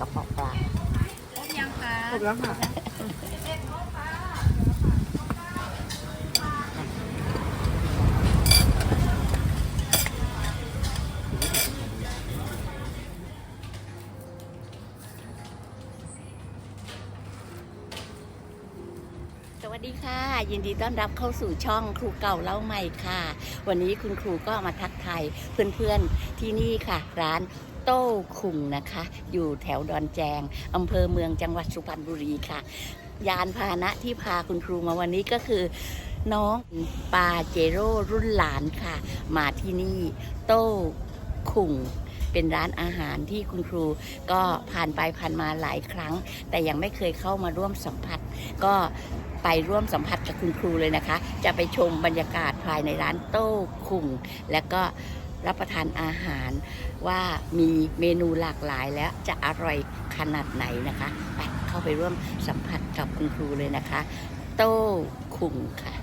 กระเพาะปลาครบยังคะครบแล้วค่ะสวัสดีค่ะ ยินดีต้อนรับเข้าสู่ช่องครูเก่าเล่าใหม่ค่ะ วันนี้คุณครูก็มาทักทายเพื่อนๆที่นี่ค่ะ ร้าน ต้คุงนะคะ อยู่แถวดอนแจงอำเภอเมืองจังหวัดสุพรรณบุรีค่ะ ยานพาหนะที่พาคุณครูมาวันนี้ก็คือ น้องปาเจโร่รุ่นหลานค่ะ มาที่นี่โต้คุงเป็นร้านอาหารที่คุณครูก็ผ่านไปผ่านมาหลายครั้ง แต่ยังไม่เคยเข้ามาร่วมสัมผัส ก็ไปร่วมสัมผัสกับคุณครูเลยนะคะ จะไปชมบรรยากาศภายในร้านโต้คุงและก็ รับประทานอาหาร ว่ามีเมนูหลากหลายแล้วจะอร่อยขนาดไหนนะคะไปเข้าไปร่วมสัมผัสกับคุณครูเลยนะคะ โต้คุงค่ะ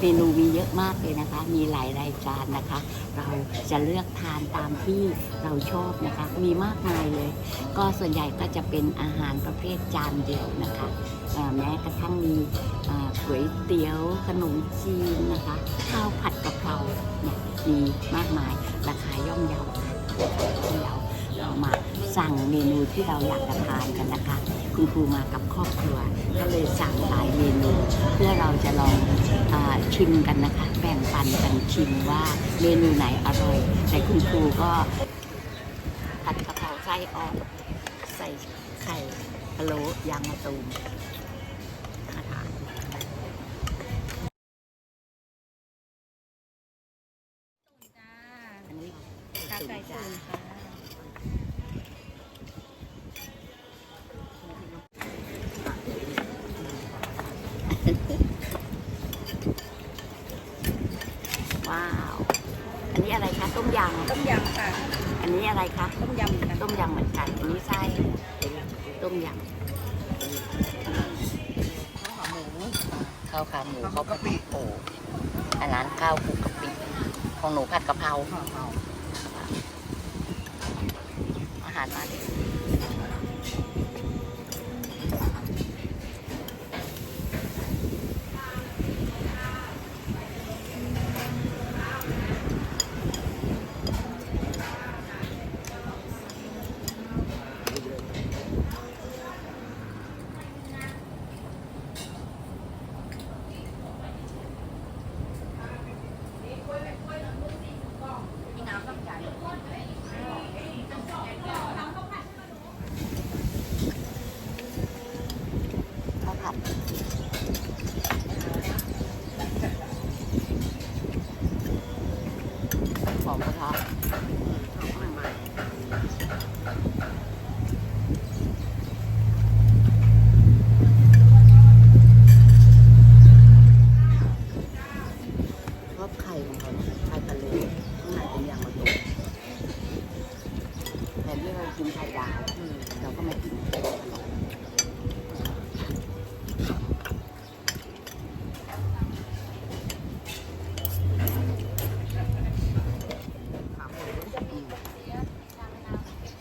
เมนูมีเยอะมากเลยนะคะ มีหลายรายการนะคะ เราจะเลือกทานตามที่เราชอบนะคะ มีมากมายเลย ก็ส่วนใหญ่ก็จะเป็นอาหารประเภทจานเดียวนะคะแม้กระทั่งมีก๋วยเตี๋ยว ขนมจีนนะคะ ข้าวผัดกะเพราเนี่ยมีมากมายราคาย่อมเยาค่ะย่อมเยาเรามาสั่งเมนูที่เราอยากจะทานกันนะคะ คุณครูมากับครอบครัว ก็เลยสั่งหลายเมนู เพื่อเราจะลองอชิมกันนะคะ แบ่งปันกันชิมว่าเมนูไหนอร่อย แต่คุณครูก็ผัดกะเพราไส้อ่อนใส่ไข่พะโล้ยางมะตูม ยต้มยำค่ะำ อันนี้อะไรคะ ต้มยำเหมือนกันต้มยำเหมือนกัน อันนี้ไส้ต้มยำข้าวขาหมูข้าวกะปิโอ้อันนั้นข้าวคลุกกะปิของหนูผัดกะเพรา อาหารมาเลย ข้าวผัดหอมกระทะชอบไข่ของเขานะไข่ทะเลข้างในเป็นยางมะตูมแต่ที่เรากินไข่ดาวเราก็ไม่กิน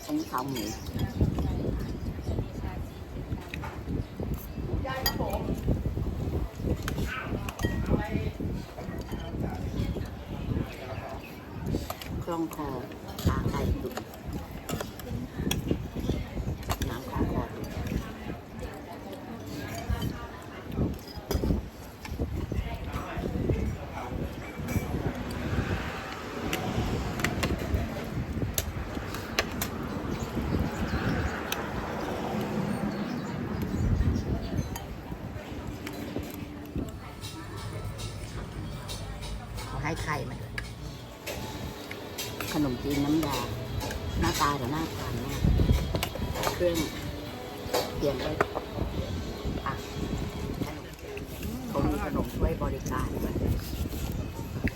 อันนี้ ขาหมูคล่องคอขาไก่ตุ๋นน้ำคล่องคอตุ๋นเขาให้ไข่มาด้วยขนมจีนน้ำยาหน้าตาเดี๋ยวน่าทานมากเครื่องเตรียมไว้อะเขามีขนมถ้วยบริการด้วย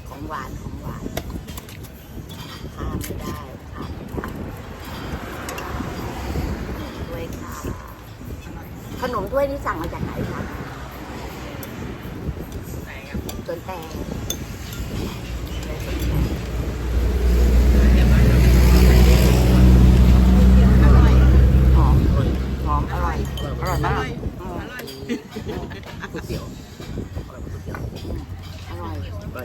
ของหวานของหวานข้ามไม่ได้ข้ามไม่ได้ขนมถ้วยค่ะขนมถ้วยนี่สั่งมาจากไหนคะสวนแตงเลยสวนแตง ไอ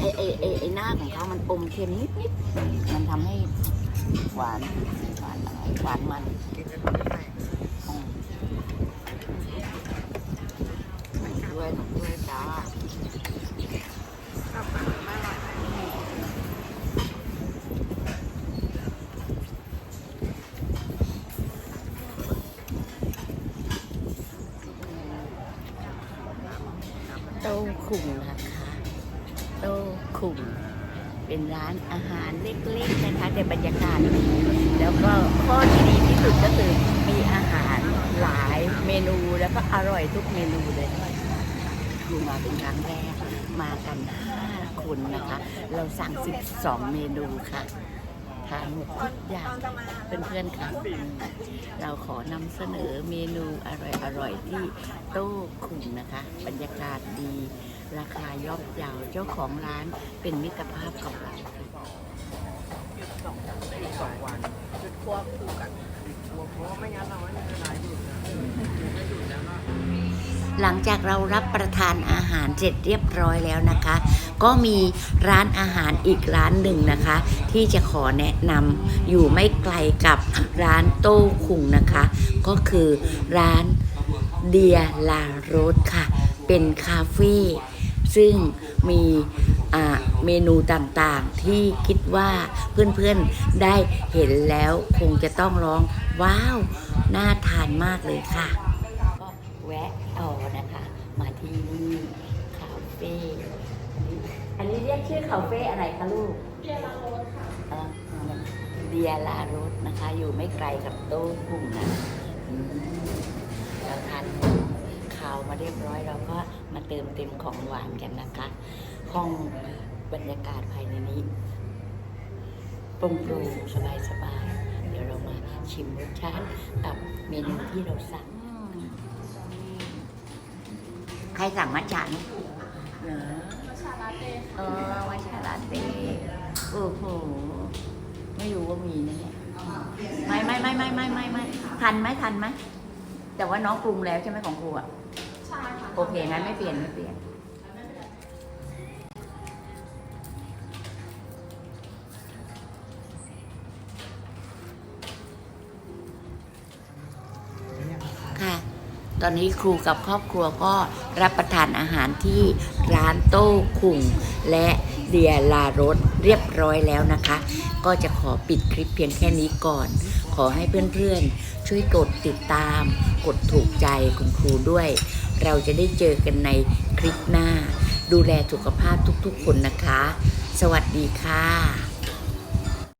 ไอไอไอไหน้าของเขามันอมเค็มนิดนิดมันทำให้หวานหวานหวานมัน คุงนะคะโต้คุงเป็นร้านอาหารเล็กๆนะคะแต่บรรยากาศดีแล้วก็ข้อที่ดีที่สุดก็คือมีอาหารหลายเมนูแล้วก็อร่อยทุกเมนูเลยคือมาเป็นครั้งแรกมากัน5คนนะคะ เราสั่ง 12 เมนูค่ะทานหมดทุกอย่างเพื่อนๆค่ะเราขอนำเสนอเมนูอร่อยๆที่โต้คุงนะคะ บรรยากาศดี ราคาย่อมเยาวเจ้าของร้านเป็นมิตรภาพกับเราสองวันจุดควบคู่กันเพราะว่าไม่งั้นเราไม่มีเวลาหยุดนะไม่หยุดแล้วก็หลังจากเรารับประทานอาหารเสร็จเรียบร้อยแล้วนะคะ ก็มีร้านอาหารอีกร้านหนึ่งนะคะ ที่จะขอแนะนำอยู่ไม่ไกลกับร้านโต้คุงนะคะ ก็คือร้านเดียลาโรสค่ะ เป็นคาเฟ่ ซึ่งมีอ่าเมนูต่างๆที่คิดว่าเพื่อนๆได้เห็นแล้วคงจะต้องร้อง ว้าว น่าทานมากเลยค่ะ ก็แวะต่อนะคะ มาที่นี่คาเฟ่อันนี้เรียกชื่อคาเฟ่อะไรคะลูกเดียลาโรสค่ะเดียลาโรสนะคะ อยู่ไม่ไกลกับโต้กุ้งนะอืมเราทานข้าวมาเรียบร้อยเราก็ มาเติมเต็มของหวานกันนะคะ ห้องบรรยากาศภายในนี้โปร่งโปร่งสบายสบายๆเดี๋ยวเรามาชิมรสชาติกับเมนูที่เราสั่ง ใครสั่งมัทฉะนี่เหรอมัทฉะลาเต้เออมัทฉะลาเต้โอ้โห ไม่รู้ว่ามีนะเนี่ยไม่ไม่ไม่ไม่ไม่ไม่ไม่ทันไหมทันไหมแต่ว่าน้องปรุงแล้วใช่ไหมของครูอะใช่ค่ะ โอเคงั้นไม่เปลี่ยนไม่เปลี่ยนค่ะ ตอนนี้ครูกับครอบครัวก็รับประทานอาหารที่ร้านโต้คุงและเดียลารสเรียบร้อยแล้วนะคะ ก็จะขอปิดคลิปเพียงแค่นี้ก่อน ขอให้เพื่อนๆ ช่วยกดติดตาม กดถูกใจคุณครูด้วย เราจะได้เจอกันในคลิปหน้า ดูแลสุขภาพทุกๆคนนะคะ สวัสดีค่ะ